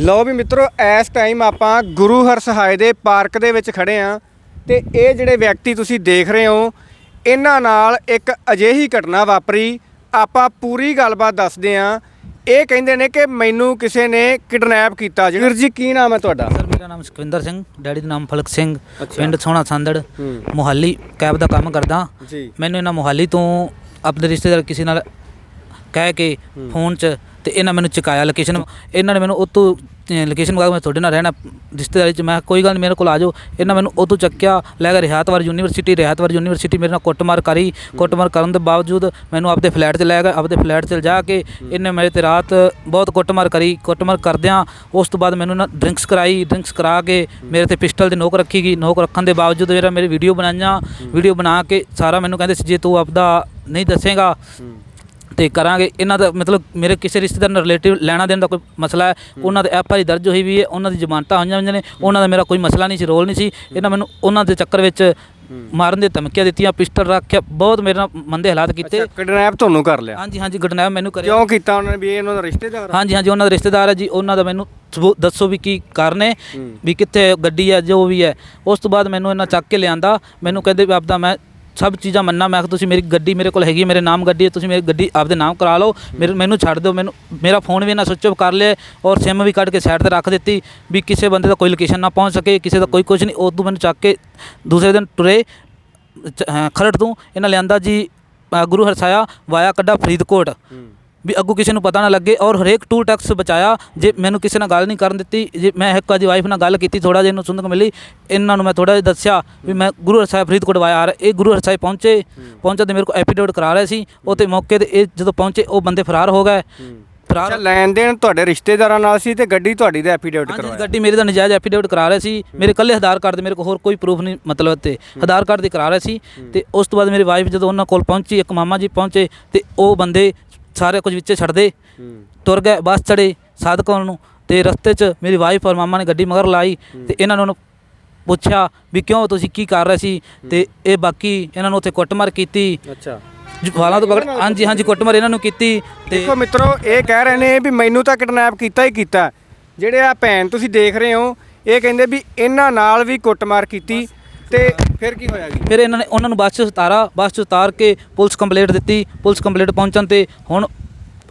ਲਓ ਵੀ ਮਿੱਤਰੋ ਇਸ ਟਾਈਮ ਆਪਾਂ ਗੁਰੂ ਹਰਸਹਾਏ ਦੇ ਪਾਰਕ ਦੇ ਵਿੱਚ ਖੜੇ ਆ ਤੇ ਇਹ ਜਿਹੜੇ ਵਿਅਕਤੀ ਤੁਸੀਂ ਦੇਖ ਰਹੇ ਹੋ ਇਹਨਾਂ ਨਾਲ ਇੱਕ ਅਜਿਹੀ ਘਟਨਾ ਵਾਪਰੀ। ਆਪਾਂ ਪੂਰੀ ਗੱਲਬਾਤ ਦੱਸਦੇ ਆ। ਇਹ ਕਹਿੰਦੇ ਨੇ ਕਿ ਮੈਨੂੰ ਕਿਸੇ ਨੇ ਕਿਡਨੈਪ ਕੀਤਾ ਜੀ ਵੀਰ ਜੀ ਕੀ ਨਾਮ ਹੈ ਤੁਹਾਡਾ? ਸਰ ਮੇਰਾ ਨਾਮ ਸੁਖਵਿੰਦਰ ਸਿੰਘ ਡੈਡੀ ਦਾ ਨਾਮ ਫਲਕ ਸਿੰਘ। ਪਿੰਡ ਸੋਹਣਾ ਸੰਦੜ। ਮੁਹਾਲੀ ਕੈਬ ਦਾ ਕੰਮ ਕਰਦਾ। ਜੀ। ਮੈਨੂੰ ਇਹਨਾਂ ਮੁਹਾਲੀ ਤੋਂ ਆਪਣੇ ਰਿਸ਼ਤੇਦਾਰ ਕਿਸੇ ਨਾਲ ਕਹਿ ਕੇ ਫੋਨ 'ਚ ਤੇ ਇਹਨਾਂ ਮੈਨੂੰ ਚੁਕਾਇਆ ਲੋਕੇਸ਼ਨ ਇਹਨਾਂ ਨੇ ਮੈਨੂੰ ਉਤੋਂ ਲੋਕੇਸ਼ਨ ਮੰਗਾ ਮੈਂ ਤੁਹਾਡੇ ਨਾਲ ਰਹਿਣਾ, ਰਿਸ਼ਤੇਦਾਰੀ 'ਚ। ਮੈਂ ਕੋਈ ਗੱਲ ਨਹੀਂ ਮੇਰੇ ਕੋਲ ਆ ਜਾਓ। ਇਹਨਾਂ ਮੈਨੂੰ ਉਤੋਂ ਚੱਕਿਆ, ਲੈ ਗਿਆ ਰਿਹਾਤਵਾਰ ਯੂਨੀਵਰਸਿਟੀ ਰਿਹਾਤਵਾਰ ਯੂਨੀਵਰਸਿਟੀ ਮੇਰੇ ਨਾਲ ਕੁੱਟਮਾਰ ਕਰੀ। ਕੁੱਟਮਾਰ ਕਰਨ ਦੇ ਬਾਵਜੂਦ ਮੈਨੂੰ ਆਪਦੇ ਫਲੈਟ 'ਚ ਲੈ ਗਿਆ ਆਪਦੇ ਫਲੈਟ 'ਚ ਜਾ ਕੇ ਇਹਨੇ ਮੇਰੇ ਤੇ ਰਾਤ ਬਹੁਤ ਕੁੱਟਮਾਰ ਕਰੀ। ਕੁੱਟਮਾਰ ਕਰਦਿਆਂ ਉਸ ਤੋਂ ਬਾਅਦ ਮੈਨੂੰ ਨਾ ਡਰਿੰਕਸ ਕਰਾਈ। ਡਰਿੰਕਸ ਕਰਾ ਕੇ ਮੇਰੇ ਤੇ ਪਿਸਟਲ ਦੀ ਨੋਕ ਰੱਖੀ ਗਈ। ਨੋਕ ਰੱਖਣ ਦੇ ਬਾਵਜੂਦ ਜਿਹੜਾ ਮੇਰੀ ਵੀਡੀਓ ਬਣਾਈਆਂ ਵੀਡੀਓ ਬਣਾ ਕੇ ਸਾਰਾ ਮੈਨੂੰ ਕਹਿੰਦੇ ਸੀ, ਜੇ ਤੂੰ ਆਪਦਾ ਨਹੀਂ ਦੱਸੇਗਾ ਤੇ ਕਰਾਂਗੇ। ਇਹਨਾਂ ਦਾ ਮਤਲਬ ਮੇਰੇ ਕਿਸੇ ਰਿਸ਼ਤੇਦਾਰ ਨਾਲ ਰਿਲੇਟਿਵ ਲੈਣਾ ਦੇਣ ਦਾ ਕੋਈ ਮਸਲਾ ਹੈ। ਉਹਨਾਂ ਦੇ ਐਫ ਆਈ ਦਰਜ ਹੋਈ ਵੀ ਹੈ। ਉਹਨਾਂ ਦੀ ਜ਼ਮਾਨਤਾਂ ਹੋਈਆਂ ਹੋਈਆਂ ਨੇ। ਉਹਨਾਂ ਦਾ ਮੇਰਾ ਕੋਈ ਮਸਲਾ ਨਹੀਂ ਸੀ ਰੋਲ ਨਹੀਂ ਸੀ। ਇਹਨਾਂ ਮੈਨੂੰ ਉਹਨਾਂ ਦੇ ਚੱਕਰ ਵਿੱਚ ਮਾਰਨ ਦੀ ਧਮਕੀਆਂ ਦਿੱਤੀਆਂ ਪਿਸਟਲ ਰੱਖਿਆ ਬਹੁਤ ਮੇਰੇ ਨਾਲ ਮੰਦੇ ਹਾਲਾਤ ਕੀਤੇ। ਅੱਛਾ ਕਿਡਨੈਪ ਤੁਹਾਨੂੰ ਕਰ ਲਿਆ? ਹਾਂਜੀ ਹਾਂਜੀ ਗੁਡਨੈਪ ਮੈਨੂੰ ਕਰਿਆ। ਕਿਉਂ ਕੀਤਾ ਉਹਨਾਂ ਨੇ ਵੀ ਇਹ ਇਹਨਾਂ ਦਾ ਰਿਸ਼ਤੇਦਾਰ? ਹਾਂਜੀ ਹਾਂਜੀ ਉਹਨਾਂ ਦਾ ਰਿਸ਼ਤੇਦਾਰ ਹੈ ਜੀ। ਉਹਨਾਂ ਦਾ ਮੈਨੂੰ ਦੱਸੋ ਵੀ ਕੀ ਕਾਰਨ ਹੂੰ। ਵੀ ਕਿੱਥੇ ਗੱਡੀ ਹੈ ਜੋ ਵੀ ਹੈ। ਉਸ ਤੋਂ ਬਾਅਦ ਮੈਨੂੰ ਇਹਨਾਂ ਚੱਕ ਕੇ ਲਿਆਂਦਾ। ਮੈਨੂੰ ਕਹਿੰਦੇ ਵੀ ਆਪਦਾ ਮੈਂ ਸਭ ਚੀਜ਼ਾਂ ਮੰਨਣਾ ਮੈਂ ਕਿਹਾ ਤੁਸੀਂ ਮੇਰੀ ਗੱਡੀ ਮੇਰੇ ਕੋਲ ਹੈਗੀ ਹੈ, ਮੇਰੇ ਨਾਮ ਗੱਡੀ ਹੈ ਤੁਸੀਂ ਮੇਰੀ ਗੱਡੀ ਆਪਦੇ ਨਾਮ ਕਰਾ ਲਓ। ਮੇਰੇ ਮੈਨੂੰ ਛੱਡ ਦਿਓ ਮੈਨੂੰ ਮੇਰਾ ਫੋਨ ਵੀ ਇਹਨਾਂ ਸੁੱਚ ਆਫ ਕਰ ਲਿਆ ਔਰ ਸਿਮ ਵੀ ਕੱਢ ਕੇ ਸਾਈਡ ਤੇ ਰੱਖ ਦਿੱਤੀ ਵੀ ਕਿਸੇ ਬੰਦੇ ਦਾ ਕੋਈ ਲੋਕੇਸ਼ਨ ਨਾ ਪਹੁੰਚ ਸਕੇ ਕਿਸੇ ਦਾ ਕੋਈ ਕੁਝ ਨਹੀਂ। ਉਦੋਂ ਮੈਨੂੰ ਚੱਕ ਕੇ ਦੂਸਰੇ ਦਿਨ ਟੁਰੇ ਖਰੜ ਤੋਂ ਇਹਨਾਂ ਲਿਆਂਦਾ ਜੀ ਗੁਰੂ ਹਰਸਾਇਆ ਵਾਇਆ ਕੱਡਾ ਫਰੀਦਕੋਟ। ਵੀ ਅੱਗੋਂ ਕਿਸੇ ਨੂੰ ਪਤਾ ਨਾ ਲੱਗੇ ਔਰ ਹਰੇਕ ਟੂਲ ਟੈਕਸ ਬਚਾਇਆ ਜੇ ਮੈਨੂੰ ਕਿਸੇ ਨਾਲ ਗੱਲ ਨਹੀਂ ਕਰਨ ਦਿੱਤੀ ਜੇ ਮੈਂ ਇੱਕ ਵਾਰੀ ਵਾਈਫ ਨਾਲ ਗੱਲ ਕੀਤੀ ਥੋੜਾ ਜਿਹਾ ਇਹਨੂੰ ਸੁਣਨ ਨੂੰ ਮਿਲੀ ਇਹਨਾਂ ਨੂੰ ਮੈਂ ਥੋੜਾ ਜਿਹਾ ਦੱਸਿਆ ਵੀ ਮੈਂ ਗੁਰੂ ਹਰਸਾਹਿਬ ਫਰੀਦਕੋਟ ਵਾਇਆ ਆ ਰਿਹਾ ਇਹ ਗੁਰੂ ਹਰਸਾਹਿਬ ਪਹੁੰਚੇ ਪਹੁੰਚੇ ਤੇ ਮੇਰੇ ਕੋਲ ਐਪੀਡੋਟ ਕਰਾ ਰਹੇ ਸੀ ਉਹ ਤੇ ਮੌਕੇ ਤੇ ਇਹ ਜਦੋਂ ਪਹੁੰਚੇ ਉਹ ਬੰਦੇ ਫਰਾਰ ਹੋ ਗਏ। ਅੱਛਾ ਫਰਾਰ ਲੈਣ ਦੇਣ ਤੁਹਾਡੇ ਰਿਸ਼ਤੇਦਾਰਾਂ ਨਾਲ ਸੀ ਤੇ ਗੱਡੀ ਤੁਹਾਡੀ ਦਾ ਐਫੀਡੇਵਿਟ ਕਰਵਾਇਆ? ਗੱਡੀ ਮੇਰੀ ਦਾ ਨਜਾਇਜ਼ ਐਫੀਡੇਵਿਟ ਕਰਾ ਰਹੇ ਸੀ। ਮੇਰੇ ਕੱਲੇ ਆਧਾਰ ਕਾਰਡ ਦੇ ਮੇਰੇ ਕੋਲ ਹੋਰ ਕੋਈ ਪ੍ਰੂਫ ਨਹੀਂ ਮਤਲਬ ਤੇ ਆਧਾਰ ਕਾਰਡ ਦੀ ਕਰਾ ਰਹੇ ਸੀ ਤੇ ਉਸ ਤੋਂ ਬਾਅਦ ਮੇਰੀ ਵਾਈਫ ਜਦੋਂ ਉਹਨਾਂ ਕੋਲ ਪਹੁੰਚੀ ਇੱਕ ਮਾਮਾ ਜੀ ਪਹੁੰਚੇ ਤੇ ਉਹ ਬੰਦੇ ਸਾਰੇ ਕੁਝ ਵਿੱਚੇ ਛੱਡਦੇ ਤੁਰ ਗਏ ਬੱਸ ਚੜੇ ਸਾਧਕੋਂ ਨੂੰ। ਤੇ ਰਸਤੇ 'ਚ ਮੇਰੀ ਵਾਈਫ ਔਰ ਮਾਮਾ ਨੇ ਗੱਡੀ ਮਗਰ ਲਾਈ ਤੇ ਇਹਨਾਂ ਨੂੰ ਪੁੱਛਿਆ ਵੀ ਕਿਉਂ ਤੁਸੀਂ ਕੀ ਕਰ ਰਹੇ ਸੀ? ਤੇ ਇਹ ਬਾਕੀ ਇਹਨਾਂ ਨੂੰ ਉੱਥੇ ਕੁੱਟਮਾਰ ਕੀਤੀ। ਅੱਛਾ। ਵਾਲਾਂ ਤੋਂ ਪਕੜ ਹਾਂਜੀ ਹਾਂਜੀ ਕੁੱਟਮਾਰ ਇਹਨਾਂ ਨੂੰ ਕੀਤੀ ਤੇ ਦੇਖੋ ਮਿੱਤਰੋ ਇਹ ਕਹਿ ਰਹੇ ਨੇ ਵੀ ਮੈਨੂੰ ਤਾਂ ਕਿਡਨੈਪ ਕੀਤਾ ਹੀ ਕੀਤਾ। ਜਿਹੜੇ ਆ ਭੈਣ ਤੁਸੀਂ ਦੇਖ ਰਹੇ ਹੋ ਇਹ ਕਹਿੰਦੇ ਵੀ ਇਹਨਾਂ ਨਾਲ ਵੀ ਕੁੱਟਮਾਰ ਕੀਤੀ। ਤੇ ਫਿਰ ਕੀ ਹੋਇਆ ਜੀ? ਫਿਰ ਇਹਨਾਂ ਨੇ ਉਹਨਾਂ ਨੂੰ ਬੱਸ 'ਚ ਉਤਾਰਾ ਬੱਸ 'ਚ ਉਤਾਰ ਕੇ ਪੁਲਿਸ ਕੰਪਲੇਂਟ ਦਿੱਤੀ ਪੁਲਿਸ ਕੰਪਲੇਂਟ ਪਹੁੰਚਣ ਤੇ ਹੁਣ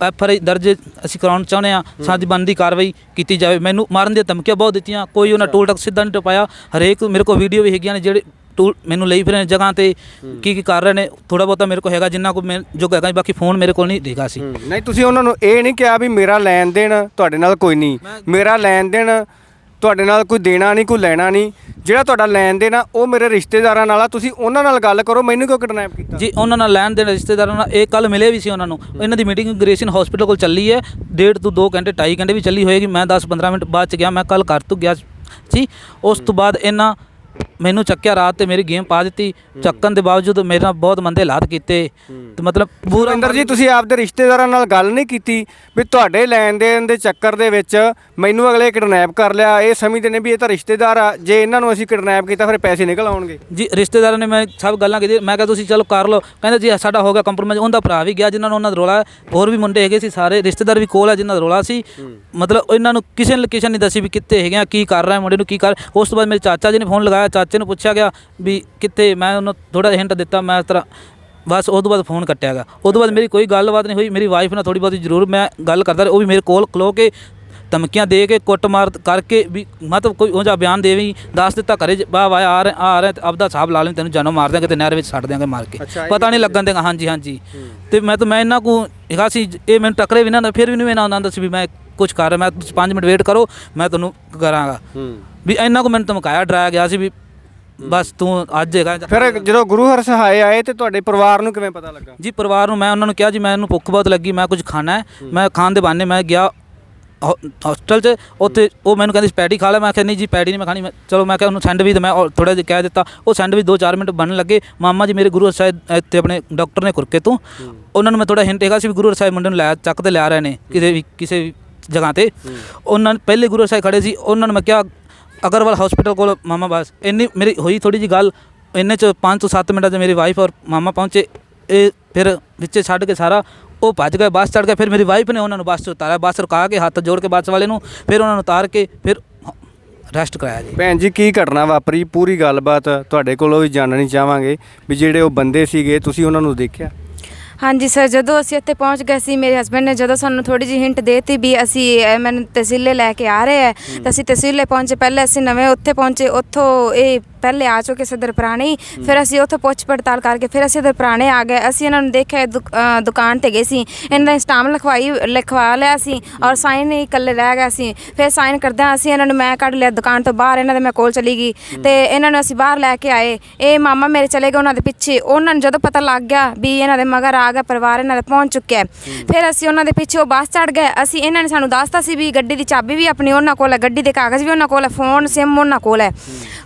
ਐਫ ਆਰ ਆਈ ਦਰਜ ਅਸੀਂ ਕਰਾਉਣ ਚਾਹੁੰਦੇ ਆ ਸਾਡੀ ਬਣਦੀ ਕਾਰਵਾਈ ਕੀਤੀ ਜਾਵੇ। ਮੈਨੂੰ ਮਾਰਨ ਦੀਆਂ ਧਮਕੀਆਂ ਬਹੁਤ ਦਿੱਤੀਆਂ ਕੋਈ ਉਹਨਾਂ ਟੋਲ ਟੈਕਸ ਸਿੱਧਾ ਨਹੀਂ ਟਪਾਇਆ। ਹਰੇਕ ਮੇਰੇ ਕੋਲ ਵੀਡੀਓ ਵੀ ਹੈਗੀਆਂ ਨੇ ਜਿਹੜੇ ਟੂਲ ਮੈਨੂੰ ਲਈ ਫਿਰੇ ਨੇ ਜਗ੍ਹਾ ਤੇ ਕੀ ਕੀ ਕਰ ਰਹੇ ਨੇ ਥੋੜਾ ਬਹੁਤਾ ਮੇਰੇ ਕੋਲ ਹੈਗਾ ਜਿੰਨਾ ਕੋ ਮੈਂ ਜੋ ਹੈਗਾ ਬਾਕੀ ਫੋਨ ਮੇਰੇ ਕੋਲ ਨਹੀਂ ਦੇਗਾ ਸੀ। ਨਹੀਂ ਤੁਸੀਂ ਉਹਨਾਂ ਨੂੰ ਇਹ ਨਹੀਂ ਕਿਹਾ ਵੀ ਮੇਰਾ ਲੈਣ ਦੇਣ ਤੁਹਾਡੇ ਨਾਲ ਕੋਈ ਨਹੀਂ। ਮੇਰਾ ਲੈਣ ਦੇਣ ਤੁਹਾਡੇ ਨਾਲ ਕੋਈ ਦੇਣਾ ਨਹੀਂ, ਕੋਈ ਲੈਣਾ ਨਹੀਂ। ਜਿਹੜਾ ਤੁਹਾਡਾ ਲੈਣ ਦੇਣ ਆ ਉਹ ਮੇਰੇ ਰਿਸ਼ਤੇਦਾਰਾਂ ਨਾਲ ਆ। ਤੁਸੀਂ ਉਹਨਾਂ ਨਾਲ ਗੱਲ ਕਰੋ, ਮੈਨੂੰ ਕਿਉਂ ਕਿਡਨੈਪ ਕੀਤਾ? ਜੀ, ਉਹਨਾਂ ਨਾਲ ਲੈਣ ਦੇਣ ਰਿਸ਼ਤੇਦਾਰਾਂ ਨਾਲ ਇਹ ਕੱਲ ਮਿਲੇ ਵੀ ਸੀ ਉਹਨਾਂ ਨੂੰ। ਇਹਨਾਂ ਦੀ ਮੀਟਿੰਗ ਗ੍ਰੇਸ਼ਨ ਹਸਪੀਟਲ ਕੋਲ ਚੱਲੀ ਹੈ। ਡੇਢ ਤੋਂ 2 ਘੰਟੇ 2.5 ਘੰਟੇ ਵੀ ਚੱਲੀ ਹੋਏਗੀ। ਮੈਂ 10-15 ਮਿੰਟ ਬਾਅਦ ਚ ਗਿਆ, ਮੈਂ ਕੱਲ ਘਰ ਤੋਂ ਗਿਆ ਸੀ। ਉਸ ਤੋਂ ਬਾਅਦ ਇਹਨਾਂ ਮੈਨੂੰ ਚੱਕਿਆ ਰਾਤ ਤੇ ਮੇਰੀ ਗੇਮ ਪਾ ਦਿੱਤੀ। ਚੱਕਣ ਦੇ ਬਾਵਜੂਦ ਮੇਰੇ ਨਾਲ ਬਹੁਤ ਮੰਦੇ ਹਾਲਾਤ ਕੀਤੇ। ਤੇ ਮਤਲਬ ਪੂਰਾ ਸੁਰਿੰਦਰ ਜੀ ਤੁਸੀਂ ਆਪਦੇ ਰਿਸ਼ਤੇਦਾਰਾਂ ਨਾਲ ਗੱਲ ਨਹੀਂ ਕੀਤੀ ਵੀ ਤੁਹਾਡੇ ਲੈਣ ਦੇਣ ਦੇ ਚੱਕਰ ਦੇ ਵਿੱਚ ਮੈਨੂੰ ਅਗਲੇ ਕਿਡਨੈਪ ਕਰ ਲਿਆ। ਇਹ ਸਮਝਦੇ ਨੇ ਵੀ ਇਹ ਤਾਂ ਰਿਸ਼ਤੇਦਾਰ ਆ। ਜੇ ਇਹਨਾਂ ਨੂੰ ਅਸੀਂ ਕਿਡਨੈਪ ਕੀਤਾ ਫਿਰ ਪੈਸੇ ਨਿਕਲ ਆਉਣਗੇ। ਜੀ ਰਿਸ਼ਤੇਦਾਰਾਂ ਨੇ ਮੈਂ ਸਭ ਗੱਲਾਂ ਕੀਤੀ ਮੈਂ ਕਿਹਾ ਤੁਸੀਂ ਚਲੋ ਕਰ ਲਓ। ਕਹਿੰਦੇ ਜੀ ਸਾਡਾ ਹੋ ਗਿਆ ਕੰਪਰੋਮਾਈਜ਼ ਉਹਦਾ ਭਰਾ ਵੀ ਗਿਆ ਜਿਨ੍ਹਾਂ ਨੂੰ ਉਹਨਾਂ ਦਾ ਰੋਲਾ। ਹੋਰ ਵੀ ਮੁੰਡੇ ਹੈਗੇ ਸੀ ਸਾਰੇ। ਰਿਸ਼ਤੇਦਾਰ ਵੀ ਕੋਲ ਹੈ ਜਿਨ੍ਹਾਂ ਦਾ ਰੋਲਾ ਸੀ। ਮਤਲਬ ਇਹਨਾਂ ਨੂੰ ਕਿਸੇ ਨੇ ਲੋਕੇਸ਼ਨ ਨਹੀਂ ਦੱਸੀ ਵੀ ਕਿੱਥੇ ਹੈਗੇ ਆ ਕੀ ਕਰ ਰਹੇ ਮੁੰਡੇ ਨੂੰ ਕੀ ਕਰ ਉਸ ਤੋਂ ਬਾਅਦ ਮੇਰੇ ਚਾਚਾ ਜੀ ਨੇ ਫੋਨ ਲਗਾਇਆ। ਚਾਚੇ ਨੂੰ ਪੁੱਛਿਆ ਗਿਆ ਵੀ ਕਿੱਥੇ ਮੈਂ ਉਹਨੂੰ ਥੋੜਾ ਜਿਹਾ ਹਿੰਟ ਦਿੱਤਾ ਮੈਂ ਇਸ ਤਰ੍ਹਾਂ ਬਸ ਉਹ ਤੋਂ ਬਾਅਦ ਫੋਨ ਕੱਟਿਆ ਗਿਆ। ਉਹ ਤੋਂ ਬਾਅਦ ਮੇਰੀ ਕੋਈ ਗੱਲਬਾਤ ਨਹੀਂ ਹੋਈ ਮੇਰੀ ਵਾਈਫ ਨਾਲ ਥੋੜੀ ਬਹੁਤੀ ਜ਼ਰੂਰ ਮੈਂ ਗੱਲ ਕਰਦਾ ਰਿਹਾ ਉਹ ਵੀ ਮੇਰੇ ਕੋਲ ਖਲੋ ਕੇ ਧਮਕੀਆਂ ਦੇ ਕੇ ਕੁੱਟਮਾਰ ਕਰਕੇ ਵੀ ਮਤਲਬ ਕੋਈ ਉਹ ਜਿਹਾ ਬਿਆਨ ਦੇਵੀਂ ਦੱਸ ਦਿੱਤਾ ਘਰੇ ਬਾ ਵਾ ਆ ਰਹੇ ਆ ਰਹੇ ਤੇ ਆਪਦਾ ਹਿਸਾਬ ਲਾ ਲੈ ਤੈਨੂੰ ਜਾਨੋਂ ਮਾਰ ਦਿਆਂਗੇ ਤੇ ਨਹਿਰ ਵਿੱਚ ਛੱਡ ਦਿਆਂਗੇ ਮਾਰ ਕੇ। ਪਤਾ ਨਹੀਂ ਲੱਗਣ ਦੇਗਾ ਹਾਂਜੀ ਹਾਂਜੀ। ਤੇ ਮੈਂ ਤਾਂ ਮੈਂ ਇਹਨਾਂ ਕੋ ਹੈਗਾ ਸੀ ਇਹ ਮੈਨੂੰ ਟੱਕਰੇ ਵੀ ਨਾ ਫਿਰ ਵੀ ਨਹੀਂ ਇਹਨਾਂ ਆਉਂਦਾ ਸੀ ਵੀ ਮੈਂ ਕੁਝ ਕਰ ਮੈਂ ਤੁਸੀਂ 5 ਮਿੰਟ ਵੇਟ ਕਰੋ ਮੈਂ ਤੁਹਾਨੂੰ ਕਰਾਂਗਾ। ਵੀ ਇਹਨਾਂ ਕੋ ਮੈਨੂੰ ਧਮਕਾਇਆ ਡਰਾਇਆ ਗਿਆ ਸੀ ਵੀ ਬਸ ਤੂੰ ਅੱਜ ਹੈਗਾ ਫਿਰ ਜਦੋਂ ਗੁਰੂ ਹਰਸਹਾਏ ਆਏ ਤੇ ਤੁਹਾਡੇ ਪਰਿਵਾਰ ਨੂੰ ਕਿਵੇਂ ਪਤਾ ਲੱਗਾ? ਜੀ ਪਰਿਵਾਰ ਨੂੰ ਮੈਂ ਉਹਨਾਂ ਨੂੰ ਕਿਹਾ ਜੀ ਮੈਨੂੰ ਭੁੱਖ ਬਹੁਤ ਲੱਗੀ ਮੈਂ ਕੁਝ ਖਾਣਾ ਹੈ ਮੈਂ ਖਾਣ ਦੇ ਬਹਾਨੇ ਮੈਂ ਗਿਆ ਹੌਸਟਲ 'ਚ ਉੱਥੇ ਉਹ ਮੈਨੂੰ ਕਹਿੰਦੀ ਪੈਟੀ ਖਾ ਲੈ ਮੈਂ ਕਿਹਾ ਨਹੀਂ ਜੀ ਪੈਟੀ ਨਹੀਂ ਮੈਂ ਖਾਣੀ ਮੈਂ ਚਲੋ ਮੈਂ ਕਿਹਾ ਉਹਨੂੰ ਸੈਂਡਵਿਚ ਮੈਂ ਥੋੜਾ ਜਿਹਾ ਕਹਿ ਦਿੱਤਾ। ਉਹ ਸੈਂਡਵਿਚ 2-4 ਮਿੰਟ ਬਣਨ ਲੱਗੇ। ਮਾਮਾ ਜੀ ਮੇਰੇ ਗੁਰੂ ਸਾਹਿਬ ਇੱਥੇ ਆਪਣੇ ਡਾਕਟਰ ਨੇ ਕੁਰਕੇ ਤੋਂ। ਉਹਨਾਂ ਨੂੰ ਮੈਂ ਥੋੜਾ ਹਿੰਟ ਹੈਗਾ ਸੀ ਵੀ ਗੁਰੂ ਸਾਹਿਬ ਮੁੰਡੇ ਨੂੰ ਲੈ ਚੱਕ ਤੇ ਲਿਆ ਰਹੇ ਨੇ ਕਿਸੇ ਵੀ ਕਿਸੇ ਵੀ ਜਗ੍ਹਾ ਤੇ। ਉਹਨਾਂ ਨੇ ਪਹਿਲੇ ਗੁਰੂ ਸਾਹਿਬ ਖੜੇ ਸੀ ਉਹਨਾਂ ਨੂੰ ਮੈਂ ਕਿਹਾ ਅਗਰਵਾਲ ਹਸਪੀਟਲ ਕੋਲ ਮਾਮਾ ਬਸ, ਇੰਨੀ ਮੇਰੀ ਹੋਈ ਥੋੜੀ ਜੀ ਗੱਲ, ਇੰਨੇ ਚ 5 ਤੋਂ 7 ਮਿੰਟਾਂ 'ਚ ਮੇਰੀ ਵਾਈਫ ਔਰ ਮਾਮਾ ਪਹੁੰਚੇ, ਇਹ ਫਿਰ ਵਿੱਚੇ ਛੱਡ ਕੇ ਸਾਰਾ, ਉਹ ਭੱਜ ਗਏ ਬੱਸ ਚੜ ਗਏ ਫਿਰ ਮੇਰੀ ਵਾਈਫ ਨੇ ਉਹਨਾਂ ਨੂੰ ਬੱਸ 'ਚ ਉਤਾਰਿਆ ਬੱਸ ਰੁਕਾ ਕੇ, ਹੱਥ ਜੋੜ ਕੇ ਬੱਸ ਵਾਲੇ ਨੂੰ, ਫਿਰ ਉਹਨਾਂ ਨੂੰ ਉਤਾਰ ਕੇ, ਫਿਰ ਰੈਸਟ ਕਰਾਇਆ ਜੀ। ਭੈਣ ਜੀ, ਕੀ ਘਟਨਾ ਵਾਪਰੀ? ਪੂਰੀ ਗੱਲਬਾਤ ਤੁਹਾਡੇ ਕੋਲੋਂ ਵੀ ਜਾਣਨੀ ਚਾਹਾਂਗੇ, ਵੀ ਜਿਹੜੇ ਉਹ ਬੰਦੇ ਸੀਗੇ, ਤੁਸੀਂ ਉਹਨਾਂ ਨੂੰ ਦੇਖਿਆ? ਹਾਂਜੀ ਸਰ ਜਦੋਂ ਅਸੀਂ ਇੱਥੇ ਪਹੁੰਚ ਗਏ ਸੀ ਮੇਰੇ ਹਸਬੰਡ ਨੇ ਜਦੋਂ ਸਾਨੂੰ ਥੋੜੀ ਜਿਹੀ ਹਿੰਟ ਦੇਤੀ ਵੀ ਅਸੀਂ ਅਹ, ਮੈਨੂੰ ਤਹਿਸੀਲੇ ਲੈ ਕੇ ਆ ਰਹੇ ਆ ਤਾਂ ਅਸੀਂ ਤਹਿਸੀਲੇ ਪਹੁੰਚੇ। ਪਹਿਲੇ ਅਸੀਂ ਨਵੇਂ ਉੱਥੇ ਪਹੁੰਚੇ ਉੱਥੋਂ ਇਹ ਪਹਿਲੇ ਆ ਚੁੱਕੇ ਸਦਰ ਪੁਰਾਣੀ ਫਿਰ ਅਸੀਂ ਉੱਥੋਂ ਪੁੱਛ ਪੜਤਾਲ ਕਰਕੇ ਫਿਰ ਅਸੀਂ ਇਧਰ ਪੁਰਾਣੇ ਆ ਗਏ। ਅਸੀਂ ਇਹਨਾਂ ਨੂੰ ਦੇਖਿਆ ਇਹ ਦੁਕ- ਅਹ, ਦੁਕਾਨ ਤੇ ਗਏ ਸੀ। ਇਹਨਾਂ ਦਾ ਸਟਾਮ ਲਿਖਵਾਈ ਲਿਖਵਾ ਲਿਆ ਸੀ ਔਰ ਸਾਈਨ ਹੀ ਇਕੱਲੇ ਰਹਿ ਗਏ ਸੀ। ਫਿਰ ਸਾਈਨ ਕਰਦਿਆਂ ਅਸੀਂ ਇਹਨਾਂ ਨੂੰ ਮੈਂ ਕੱਢ ਲਿਆ ਦੁਕਾਨ ਤੋਂ ਬਾਹਰ ਇਹਨਾਂ ਦੇ ਮੈਂ ਕੋਲ ਚਲੀ ਗਈ। ਤੇ ਇਹਨਾਂ ਨੂੰ ਅਸੀਂ ਬਾਹਰ ਲੈ ਕੇ ਆਏ। ਇਹ ਮਾਮਾ ਮੇਰੇ ਚਲੇ ਗਏ ਉਹਨਾਂ ਦੇ ਪਿੱਛੇ। ਉਹਨਾਂ ਨੂੰ ਜਦੋਂ ਪਤਾ ਲੱਗ ਗਿਆ ਵੀ ਇਹਨਾਂ ਦੇ ਮਗਰ ਆ ਗਿਆ ਪਰਿਵਾਰ ਇਹਨਾਂ ਦਾ ਪਹੁੰਚ ਚੁੱਕਿਆ ਹੈ। ਫਿਰ ਅਸੀਂ ਉਹਨਾਂ ਦੇ ਪਿੱਛੇ ਉਹ ਬੱਸ ਚੜ ਗਏ। ਅਸੀਂ ਇਹਨਾਂ ਨੇ ਸਾਨੂੰ ਦੱਸਤਾ ਸੀ ਵੀ ਗੱਡੀ ਦੀ ਚਾਬੀ ਵੀ ਆਪਣੀ ਉਹਨਾਂ ਕੋਲ ਹੈ ਗੱਡੀ ਦੇ ਕਾਗਜ਼ ਵੀ ਉਹਨਾਂ ਕੋਲ ਹੈ ਫੋਨ ਸਿਮ ਉਹਨਾਂ ਕੋਲ ਹੈ।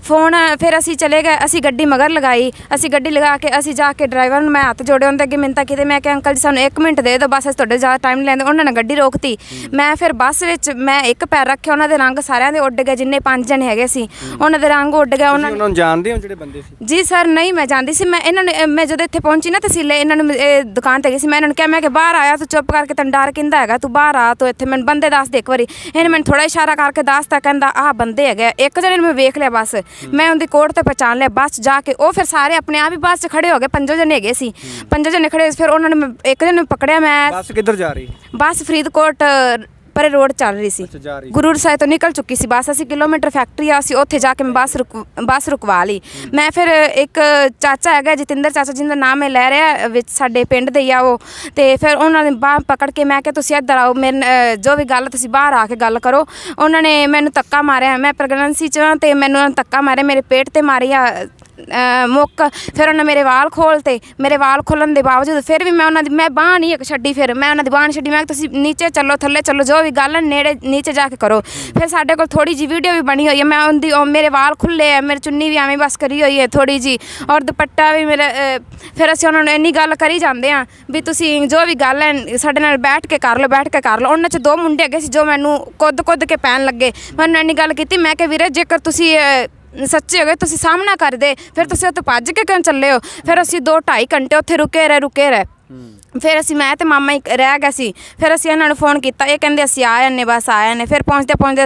ਫੋਨ ਫਿਰ ਅਸੀਂ ਚਲੇ ਗਏ ਅਸੀਂ ਗੱਡੀ ਮਗਰ ਲਗਾਈ ਅਸੀਂ ਗੱਡੀ ਲਗਾ ਕੇ ਅਸੀਂ ਜਾ ਕੇ ਡਰਾਈਵਰ ਨੂੰ ਮੈਂ ਹੱਥ ਜੋੜੇ ਉਹਦੇ ਅੱਗੇ ਮਿੰਤਾ ਕਿਤੇ ਮੈਂ ਕਿਹਾ ਅੰਕਲ ਜੀ ਸਾਨੂੰ 1 ਮਿੰਟ ਦੇ ਦਿਓ ਬਸ ਅਸੀਂ ਤੁਹਾਡੇ ਜ਼ਿਆਦਾ ਟਾਈਮ ਲੈਂਦੇ। ਉਹਨਾਂ ਨੇ ਗੱਡੀ ਰੋਕਤੀ। ਮੈਂ ਫਿਰ ਬੱਸ ਵਿੱਚ ਮੈਂ ਇੱਕ ਪੈਰ ਰੱਖਿਆ ਉਹਨਾਂ ਦੇ ਰੰਗ ਸਾਰਿਆਂ ਦੇ ਉੱਡ ਗਏ ਜਿੰਨੇ ਪੰਜ ਜਣੇ ਹੈਗੇ ਸੀ। ਉਹਨਾਂ ਦੇ ਰੰਗ ਉੱਡ ਗਏ ਉਹਨਾਂ ਨੂੰ ਜਾਣਦੇ ਹੋ ਜਿਹੜੇ ਬੰਦੇ ਸੀ? ਜੀ ਸਰ ਨਹੀਂ ਮੈਂ ਜਾਂਦੀ ਸੀ। ਮੈਂ ਇਹਨਾਂ ਨੂੰ ਮੈਂ ਜਦੋਂ ਇੱਥੇ ਪਹੁੰਚੀ ਨਾ ਤਹਿਸੀਲੇ ਇਹਨਾਂ ਨੂੰ ਇਹ ਦੁਕਾਨ ਤੇ ਗਈ ਸੀ। ਮੈਂ ਇਹਨਾਂ ਨੂੰ ਕਿਹਾ ਮੈਂ ਕਿ ਬਾਹਰ ਆਇਆ ਤੂੰ ਚੁੱਪ ਕਰਕੇ ਤੈਨੂੰ ਡਰ ਕਿੰਦਾ ਹੈਗਾ? ਤੂੰ ਬਾਹਰ ਆ ਤੂੰ ਇੱਥੇ ਮੈਨੂੰ ਬੰਦੇ ਦੱਸ ਦੇ ਇੱਕ ਵਾਰੀ। ਇਹਨੇ ਮੈਨੂੰ ਥੋੜਾ ਇਸ਼ਾਰਾ ਕਰਕੇ ਦੱਸਤਾ ਕਹਿੰਦਾ ਆਹ ਬੰਦੇ ਹੈਗੇ। ਇੱਕ ਜਣੇ ਨੂੰ ਮੈਂ ਵੇਖ ਲਿਆ ਬਸ। ਮੈਂ ਉਹਦੀ ਕੋਟ ਤੇ ਪਛਾਣ ਲਿਆ ਬੱਸ ਜਾ ਕੇ ਉਹ ਫਿਰ ਸਾਰੇ ਆਪਣੇ ਆਪ ਹੀ ਬੱਸ 'ਚ ਖੜੇ ਹੋ ਗਏ ਪੰਜੋ ਜਣੇ ਹੈਗੇ ਸੀ। ਪੰਜੋ ਜਣੇ ਖੜੇ ਹੋਏ ਸੀ, ਫਿਰ ਉਹਨਾਂ ਨੇ ਮੈਂ- ਇੱਕ ਜਣੇ ਨੂੰ ਪਕੜਿਆ ਮੈਂ। ਬੱਸ ਕਿੱਧਰ ਜਾ ਰਹੀ? ਬੱਸ ਫਰੀਦਕੋਟ ਪਰੇ ਰੋਡ ਚੱਲ ਰਹੀ ਸੀ। ਅੱਛਾ ਜਾ ਰਹੀ ਗੁਰੂ ਸਾਹਿਬ ਤੋਂ ਨਿਕਲ ਚੁੱਕੀ ਸੀ ਬੱਸ। ਅਸੀਂ ਕਿਲੋਮੀਟਰ ਫੈਕਟਰੀ ਆ ਸੀ ਉੱਥੇ ਜਾ ਕੇ ਮੈਂ ਬੱਸ ਰੁਕ ਬੱਸ ਰੁਕਵਾ ਲਈ। ਮੈਂ ਫਿਰ ਇੱਕ ਚਾਚਾ ਹੈਗਾ ਜਤਿੰਦਰ ਚਾਚਾ ਜਿੰਦਾ ਨਾਮ ਹੈ ਲੈ ਰਿਹਾ ਵਿੱਚ ਸਾਡੇ ਪਿੰਡ ਦੇ ਹੀ ਆ ਉਹ। ਤੇ ਫਿਰ ਉਹਨਾਂ ਨੇ ਬਾਹ ਪਕੜ ਕੇ ਮੈਂ ਕਿਹਾ ਤੁਸੀਂ ਇੱਧਰ ਆਓ ਮੇਰੇ ਜੋ ਵੀ ਗੱਲ ਤੁਸੀਂ ਬਾਹਰ ਆ ਕੇ ਗੱਲ ਕਰੋ। ਉਹਨਾਂ ਨੇ ਮੈਨੂੰ ਧੱਕਾ ਮਾਰਿਆ। ਮੈਂ ਪ੍ਰੈਗਨੈਂਸੀ ਚ ਹਾਂ ਤੇ ਮੈਨੂੰ ਉਹਨਾਂ ਨੇ ਧੱਕਾ ਮਾਰਿਆ ਮੇਰੇ ਪੇਟ ਤੇ ਮਾਰਿਆ ਮੁੱਕ, ਫਿਰ ਉਹਨਾਂ ਮੇਰੇ ਵਾਲ ਖੋਲਤੇ। ਮੇਰੇ ਵਾਲ ਖੋਲਣ ਦੇ ਬਾਵਜੂਦ ਫਿਰ ਵੀ ਮੈਂ ਉਹਨਾਂ ਦੀ ਮੈਂ ਬਾਂਹ ਨਹੀਂ ਇੱਕ ਛੱਡੀ ਫਿਰ। ਮੈਂ ਉਹਨਾਂ ਦੀ ਬਾਂਹ ਨਹੀਂ ਛੱਡੀ। ਮੈਂ ਕਿਹਾ, ਤੁਸੀਂ ਨੀਚੇ ਚੱਲੋ, ਥੱਲੇ ਚੱਲੋ, ਜੋ ਵੀ ਗੱਲ ਹੈ, ਨੇੜੇ ਨੀਚੇ ਜਾ ਕੇ ਕਰੋ। ਫਿਰ ਸਾਡੇ ਕੋਲ ਥੋੜੀ ਜੀ ਵੀਡੀਓ ਵੀ ਬਣੀ ਹੋਈ ਹੈ। ਮੈਂ ਉਹਦੀ ਉਹ ਮੇਰੇ ਵਾਲ ਖੁੱਲੇ ਹੈ ਮੇਰੀ ਚੁੰਨੀ ਵੀ ਐਵੇਂ ਬਸ ਕਰੀ ਹੋਈ ਹੈ ਥੋੜੀ ਜੀ ਔਰ ਦੁਪੱਟਾ ਵੀ ਮੇਰਾ ਫਿਰ ਅਸੀਂ ਉਹਨਾਂ ਨੂੰ ਇੰਨੀ ਗੱਲ ਕਰੀ ਜਾਂਦੇ ਆ ਵੀ ਤੁਸੀਂ ਜੋ ਵੀ ਗੱਲ ਹੈ, ਸਾਡੇ ਨਾਲ ਬੈਠ ਕੇ ਕਰ ਲਓ, ਬੈਠ ਕੇ ਕਰ ਲਓ। ਉਹਨਾਂ ਚ ਦੋ ਮੁੰਡੇ ਅੱਗੇ ਸੀ ਜੋ ਮੈਨੂੰ ਕੁੱਦ ਕੁੱਦ ਕੇ ਪੈਣ ਲੱਗੇ। ਮੈਨੂੰ ਇੰਨੀ ਗੱਲ ਕੀਤੀ। ਮੈਂ ਕਿ ਵੀਰੇ, ਜੇਕਰ ਤੁਸੀਂ ਸੱਚੇ ਹੋ ਗਏ ਤੁਸੀਂ ਸਾਹਮਣਾ ਕਰਦੇ ਫਿਰ ਤੁਸੀਂ ਉੱਥੇ ਭੱਜ ਕੇ ਕਿਉਂ ਚੱਲੇ ਹੋ? ਫਿਰ ਅਸੀਂ 2 2.5 ਘੰਟੇ ਉੱਥੇ ਰੁਕੇ ਰਹੇ ਰੁਕੇ ਰਹੇ। ਫਿਰ ਅਸੀਂ ਮੈਂ ਤੇ ਮਾਮਾ ਹੀ ਰਹਿ ਗਏ ਸੀ। ਫਿਰ ਅਸੀਂ ਇਹਨਾਂ ਨੂੰ ਫੋਨ ਕੀਤਾ ਇਹ ਕਹਿੰਦੇ ਅਸੀਂ ਆ ਜਾਂਦੇ ਬਸ ਆ ਜਾਂਦੇ ਫਿਰ ਪਹੁੰਚਦੇ ਪਹੁੰਚਦੇ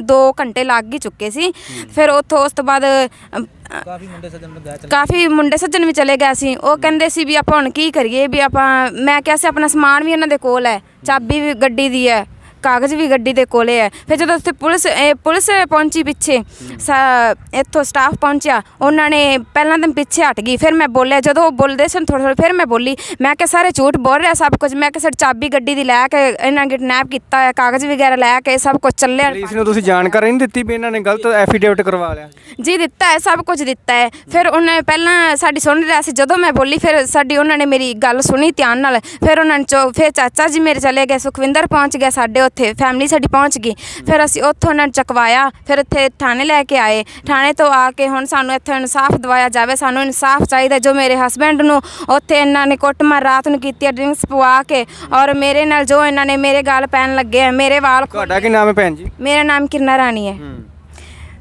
2 ਘੰਟੇ ਲੱਗ ਹੀ ਚੁੱਕੇ ਸੀ। ਫਿਰ ਉੱਥੋਂ ਉਸ ਤੋਂ ਬਾਅਦ ਅ, ਅ, ਕਾਫੀ ਮੁੰਡੇ ਸੱਜਣ ਨੂੰ ਗਿਆ ਕਾਫੀ ਮੁੰਡੇ ਸੱਜਣ ਵੀ ਚਲੇ ਗਏ ਸੀ। ਉਹ ਕਹਿੰਦੇ ਸੀ ਵੀ ਆਪਾਂ ਹੁਣ ਕੀ ਕਰੀਏ ਵੀ ਆਪਾਂ ਮੈਂ ਕਿਹਾ ਸੀ ਆਪਣਾ ਸਮਾਨ ਵੀ ਇਹਨਾਂ ਦੇ ਕੋਲ ਹੈ ਚਾਬੀ ਵੀ ਗੱਡੀ ਦੀ ਹੈ। ਕਾਗਜ਼ ਵੀ ਗੱਡੀ ਦੇ ਕੋਲੇ ਹੈ। ਫਿਰ ਜਦੋਂ ਉੱਥੇ ਪੁਲਿਸ ਇਹ ਪੁਲਿਸ ਪਹੁੰਚੀ ਪਿੱਛੇ ਸਾ- ਇੱਥੋਂ ਸਟਾਫ ਪਹੁੰਚਿਆ ਉਹਨਾਂ ਨੇ ਪਹਿਲਾਂ ਤਾਂ ਪਿੱਛੇ ਹਟ ਗਈ ਫਿਰ ਮੈਂ ਬੋਲਿਆ ਜਦੋਂ ਉਹ ਬੋਲਦੇ ਸਨ ਥੋੜਾ ਥੋੜਾ ਫਿਰ ਮੈਂ ਬੋਲੀ ਮੈਂ ਕਿ ਸਾਰੇ ਝੂਠ ਬੋਲ ਰਿਹਾ ਸਭ ਕੁਝ ਮੈਂ ਕਿ ਸਾਡੀ ਚਾਬੀ ਗੱਡੀ ਦੀ ਲੈ ਕੇ ਇਹਨਾਂ ਨੇ ਕਿਡਨੈਪ ਕੀਤਾ ਹੈ ਕਾਗਜ਼ ਵਗੈਰਾ ਲੈ ਕੇ ਸਭ ਕੁਝ ਚੱਲਿਆ ਪੁਲਿਸ ਨੂੰ ਤੁਸੀਂ ਜਾਣਕਾਰੀ ਨਹੀਂ ਦਿੱਤੀ ਵੀ ਇਹਨਾਂ ਨੇ ਗਲਤ ਐਫੀਡੇਵਿਟ ਕਰਵਾ ਲਿਆ। ਜੀ ਦਿੱਤਾ ਹੈ ਸਭ ਕੁਝ ਦਿੱਤਾ ਹੈ। ਫਿਰ ਉਹਨੇ ਪਹਿਲਾਂ ਸਾਡੀ ਸੁਣ ਰਿਹਾ ਸੀ ਜਦੋਂ ਮੈਂ ਬੋਲੀ ਫਿਰ ਸਾਡੀ ਉਹਨਾਂ ਨੇ ਮੇਰੀ ਗੱਲ ਸੁਣੀ ਧਿਆਨ ਨਾਲ। ਫਿਰ ਉਹਨਾਂ ਨੇ ਚੋ ਫਿਰ ਚਾਚਾ ਜੀ ਮੇਰੇ ਚਲੇ ਗਏ ਸੁਖਵਿੰਦਰ ਪਹੁੰਚ ਗਿਆ ਸਾਡੇ ਉੱਥੇ ਫੈਮਿਲੀ ਸਾਡੀ ਪਹੁੰਚ ਗਈ। ਫਿਰ ਅਸੀਂ ਉੱਥੋਂ ਉਹਨਾਂ ਨੂੰ ਚਕਵਾਇਆ ਫਿਰ ਇੱਥੇ ਥਾਣੇ ਲੈ ਕੇ ਆਏ। ਥਾਣੇ ਤੋਂ ਆ ਕੇ ਹੁਣ ਸਾਨੂੰ ਇੱਥੇ ਇਨਸਾਫ ਦਵਾਇਆ ਜਾਵੇ। ਸਾਨੂੰ ਇਨਸਾਫ ਚਾਹੀਦਾ ਜੋ ਮੇਰੇ ਹਸਬੈਂਡ ਨੂੰ ਉੱਥੇ ਇਹਨਾਂ ਨੇ ਕੁੱਟਮਾਰ ਰਾਤ ਨੂੰ ਕੀਤੀ ਡਰਿੰਕਸ ਪਵਾ ਕੇ ਔਰ ਮੇਰੇ ਨਾਲ ਜੋ ਇਹਨਾਂ ਨੇ ਮੇਰੇ ਗਾਲ ਪੈਣ ਲੱਗੇ ਆ ਮੇਰੇ ਵਾਲ ਤੁਹਾਡਾ ਕੀ ਨਾਮ ਹੈ ਭੈਣ ਜੀ? ਮੇਰਾ ਨਾਮ ਕਿਰਨਾ ਰਾਣੀ ਹੈ।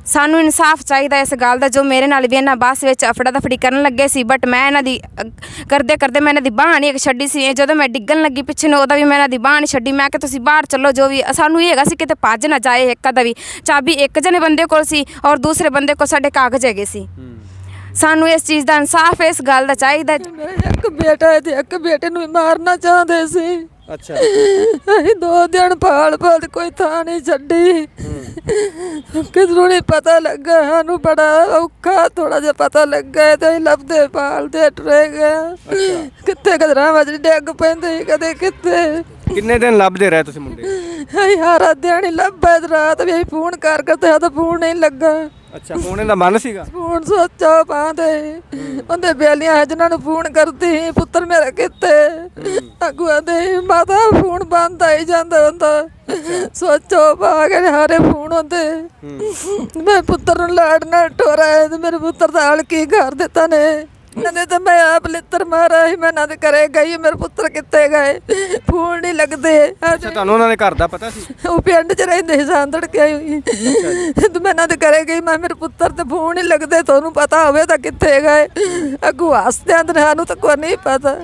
ਸਾਨੂੰ ਇਨਸਾਫ ਚਾਹੀਦਾ ਇਸ ਗੱਲ ਦਾ ਜੋ ਮੇਰੇ ਨਾਲ ਵੀ ਇਹਨਾਂ ਬੱਸ ਵਿੱਚ ਅਫੜਾ ਦਫੜੀ ਕਰਨ ਲੱਗੇ ਸੀ ਬਟ ਮੈਂ ਇਹਨਾਂ ਦੀ ਅ, ਕਰਦੇ ਕਰਦੇ ਮੈਂ ਇਹਨਾਂ ਦੀ ਬਾਂਹ ਨਹੀਂ ਇੱਕ ਛੱਡੀ ਸੀ। ਇਹ ਜਦੋਂ ਮੈਂ ਡਿੱਗਣ ਲੱਗੀ ਪਿੱਛੇ ਨੂੰ ਉਹਦਾ ਵੀ ਮੈਂ ਇਹਨਾਂ ਦੀ ਬਾਂਹ ਨਹੀਂ ਛੱਡੀ। ਮੈਂ ਕਿ ਤੁਸੀਂ ਬਾਹਰ ਚੱਲੋ ਜੋ ਵੀ ਸਾਨੂੰ ਇਹ ਹੈਗਾ ਸੀ ਕਿਤੇ ਭੱਜ ਨਾ ਜਾਏ ਇੱਕ ਦਾ ਵੀ। ਚਾਬੀ ਇੱਕ ਜਣੇ ਬੰਦੇ ਕੋਲ ਸੀ ਔਰ ਦੂਸਰੇ ਬੰਦੇ ਕੋਲ ਸਾਡੇ ਕਾਗਜ਼ ਹੈਗੇ ਸੀ। ਸਾਨੂੰ ਇਸ ਚੀਜ਼ ਦਾ ਇਨਸਾਫ ਇਸ ਗੱਲ ਦਾ ਚਾਹੀਦਾ ਮੇਰਾ ਇੱਕ ਬੇਟਾ ਹੈ ਤੇ ਇੱਕ ਬੇਟੇ ਨੂੰ ਮਾਰਨਾ ਚਾਹੁੰਦੇ ਸੀ। ਅੱਛਾ। ਅਸੀਂ ਦੋ ਦਿਨ ਭਾਲ ਭਾਲ ਕੋਈ ਥਾਂ ਨਹੀਂ ਛੱਡੀ। ਕਿਧਰੋਂ ਨਹੀਂ ਪਤਾ ਲੱਗਾ ਸਾਨੂੰ ਬੜਾ ਔਖਾ ਥੋੜਾ ਜਿਹਾ ਪਤਾ ਲੱਗਾ ਤੇ ਅਸੀਂ ਲੱਭਦੇ ਭਾਲਦੇ ਟਰੇ ਗਏ ਕਿੱਥੇ ਕਦਰਾਂ ਵਜ ਡਿੱਗ ਪੈਂਦੇ ਸੀ, ਕਦੇ ਕਿੱਥੇ। ਕਿੰਨੇ ਦਿਨ ਲੱਭਦੇ ਰਹੇ ਤੁਸੀਂ ਮੁੰਡੇ? ਅਸੀਂ ਹਾਰਾ ਦਿਹਾੜੀ ਲੱਭੇ ਤੇ ਰਾਤ ਵੀ ਅਸੀਂ ਫੋਨ ਕਰ ਕਰ ਤੇ ਸਾਡਾ ਫੋਨ ਨਹੀਂ ਲੱਗਾ। ਅੱਛਾ ਫੋਨ ਇਹਦਾ ਮਨ ਸੀਗਾ? ਫੋਨ ਸੋਚਾ ਪਾਉਂਦੇ। ਉਹਦੇ ਬੇਲੀਆਂ ਜਿਨ੍ਹਾਂ ਨੂੰ ਫੋਨ ਕਰਦੀ ਸੀ, ਪੁੱਤਰ ਮੇਰਾ ਕਿੱਥੇ? ਅੱਗੂ ਆਂਦੇ ਮਾਤਾ ਫੋਨ ਬੰਦ ਆਈ ਜਾਂਦਾ ਹੁੰਦਾ। ਸੋਚੋ ਪਾ ਕੇ ਹਾਰੇ ਫੋਨ ਹੁੰਦੇ ਮੈਂ ਪੁੱਤਰ ਨੂੰ ਲਾੜ ਨਾਲ ਟੋਰਾ ਤੇ ਮੇਰੇ ਪੁੱਤਰ ਦਾ ਹਾਲ ਕੀ ਕਰ ਦਿੱਤਾ ਨੇ। ਇਹਨਾਂ ਦੇ ਤਾਂ ਮੈਂ ਆਪ ਲਿੱਤਰ ਮਾਰਾ ਸੀ ਮੈਂ ਇਹਨਾਂ ਦੇ ਘਰੇ ਗਈ ਮੇਰੇ ਪੁੱਤਰ ਕਿੱਥੇ ਗਏ? ਫੋਨ ਨਹੀਂ ਲੱਗਦੇ। ਅੱਛਾ ਤੁਹਾਨੂੰ ਉਹਨਾਂ ਦੇ ਘਰ ਦਾ ਪਤਾ ਸੀ? ਉਹ ਪਿੰਡ 'ਚ ਰਹਿੰਦੇ ਸੀ ਸਾਂਦੜ ਕੇ ਆਈ ਹੋਈ ਤੇ ਮੈਂ ਇਹਨਾਂ ਦੇ ਘਰੇ ਗਈ ਮੈਂ ਮੇਰੇ ਪੁੱਤਰ ਤੇ ਫੋਨ ਨਹੀਂ ਲੱਗਦੇ ਤੁਹਾਨੂੰ ਪਤਾ ਹੋਵੇ ਤਾਂ ਕਿੱਥੇ ਗਏ? ਅੱਗੂ ਹੱਸਦਿਆਂ ਤੇ ਸਾਨੂੰ ਤਾਂ ਕੋਈ ਨਹੀਂ ਪਤਾ।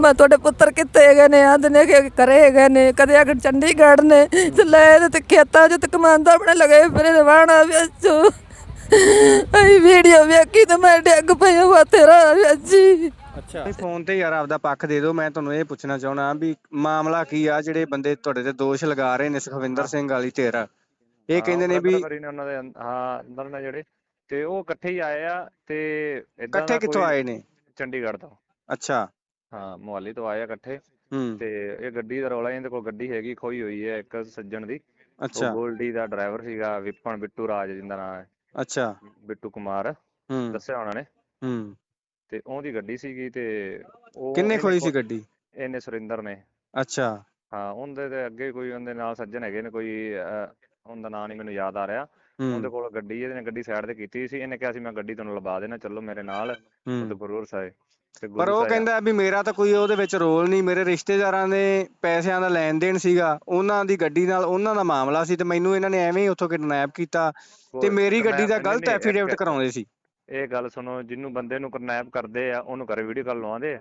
ਮੈਂ ਤੁਹਾਡੇ ਪੁੱਤਰ ਕਿੱਥੇ ਗਏ ਨੇ? ਆਂਦੇ ਨੇ ਕਿ ਕਰੇ ਗਏ ਨੇ। ਕਦੇ ਆ ਚੰਡੀਗੜ੍ਹ ਨੇ। ਤੇ ਲੈ ਤੇ ਖੇਤਾਂ 'ਚ ਤੇ ਕਮਾਂਦਾ ਆਪਣੇ ਲਗੇ ਫਿਰ ਵਾਣਾ ਵਿੱਚ। ਅਈ ਵੀਡੀਓ ਵੇਖੀ ਤੇ ਮੈਂ ਡਿੱਗ ਪਈ ਵਾ ਤੇਰਾ ਵਿੱਚ। ਅੱਛਾ। ਫੋਨ ਤੇ ਯਾਰ ਆਪਦਾ ਪੱਖ ਦੇ ਦਿਓ ਮੈਂ ਤੁਹਾਨੂੰ ਇਹ ਪੁੱਛਣਾ ਚਾਹਣਾ ਵੀ ਮਾਮਲਾ ਕੀ ਆ ਜਿਹੜੇ ਬੰਦੇ ਤੁਹਾਡੇ ਤੇ ਦੋਸ਼ ਲਗਾ ਰਹੇ ਨੇ ਸੁਖਵਿੰਦਰ ਸਿੰਘ ਵਾਲੀ ਧਿਰ ਇਹ ਕਹਿੰਦੇ ਨੇ ਵੀ ਨੇ ਉਹਨਾਂ ਦੇ ਅੰਦ- ਹਾਂ ਅੰਦਰ ਨੇ ਜਿਹੜੇ। ਤੇ ਉਹ ਇਕੱਠੇ ਹੀ ਆਏ ਆ ਤੇ ਇਦਾਂ ਇਕੱਠੇ ਕਿੱਥੋਂ ਆਏ ਨੇ? ਚੰਡੀਗੜ੍ਹ ਤੋਂ। ਅੱਛਾ। ਹਾਂ ਮੁਹਾਲੀ ਤੋਂ ਆਏ ਆ ਇਕੱਠੇ ਹੂੰ। ਤੇ ਇਹ ਗੱਡੀ ਦਾ ਰੌਲਾ ਇਹਦੇ ਕੋਲ ਗੱਡੀ ਹੈਗੀ ਖੋਈ ਹੋਈ ਹੈ ਇੱਕ ਸੱਜਣ ਦੀ। ਉਹ ਅੱਛਾ ਗੋਲਡੀ ਦਾ ਡਰਾਈਵਰ ਸੀਗਾ ਵਿਪਨ ਬਿੱਟੂ ਰਾਜ ਜਿੰਦਾ ਨਾਮ ਹੈ। ਅੱਛਾ। ਬਿੱਟੂ ਕੁਮਾਰ ਹੂੰ। ਦੱਸਿਆ ਉਹਨਾਂ ਨੇ। ਹੂੰ। ਤੇ ਉਹਦੀ ਗੱਡੀ ਸੀਗੀ ਤੇ ਉਹ ਕਿੰਨੇ ਖੋਈ ਸੀ ਗੱਡੀ? ਇਹਨੇ ਸੁਰਿੰਦਰ ਨੇ। ਅੱਛਾ। ਹਾਂ ਉਹਦੇ ਤੇ ਅੱਗੇ ਕੋਈ ਉਹਦੇ ਨਾਲ ਸੱਜਣ ਹੈਗੇ ਨੇ ਕੋਈ ਅਹ, ਉਹਦਾ ਨਾਂ ਨਹੀਂ ਮੈਨੂੰ ਯਾਦ ਆ ਰਿਹਾ। ਉਹਦੇ ਕੋਲ ਗੱਡੀ ਇਹਨੇ ਗੱਡੀ ਸਾਈਡ ਤੇ ਕੀਤੀ ਸੀ ਇਹਨੇ ਕਿਹਾ ਸੀ ਮੈਂ ਗੱਡੀ ਤੁਹਾਨੂੰ ਲਵਾ ਦੇਣਾ ਚੱਲੋ ਮੇਰੇ ਨਾਲ ਹੂੰ। ਗੁਰੂਰ ਸਾਹਿਬ ਤੇ ਪਰ ਗੁਰੂ ਉਹ ਕਹਿੰਦਾ ਵੀ ਮੇਰਾ ਤਾਂ ਕੋਈ ਉਹਦੇ ਵਿੱਚ ਰੋਲ ਨਹੀਂ ਮੇਰੇ ਰਿਸ਼ਤੇਦਾਰਾਂ ਦੇ ਪੈਸਿਆਂ ਦਾ ਲੈਣ ਦੇਣ ਸੀਗਾ ਉਹਨਾਂ ਦੀ ਗੱਡੀ ਨਾਲ ਉਹਨਾਂ ਦਾ ਮਾਮਲਾ ਸੀ ਤੇ ਮੈਨੂੰ ਇਹਨਾਂ ਨੇ ਐਵੇਂ ਹੀ ਉੱਥੋਂ ਕਿਡਨੈਪ ਕੀਤਾ ਤੇ ਮੇਰੀ ਗੱਡੀ ਦਾ ਗਲਤ ਐਫੀਡੇਵਿਟ ਕਰਾਉਂਦੇ ਸੀ। ਇਹ ਗੱਲ ਸੁਣੋ ਜਿਹਨੂੰ ਬੰਦੇ ਨੂੰ ਕਿਡਨੈਪ ਕਰਦੇ ਆ ਉਹਨੂੰ ਘਰੇ ਵੀਡੀਓ ਕਾਲ ਲਵਾਉਂਦੇ ਆ।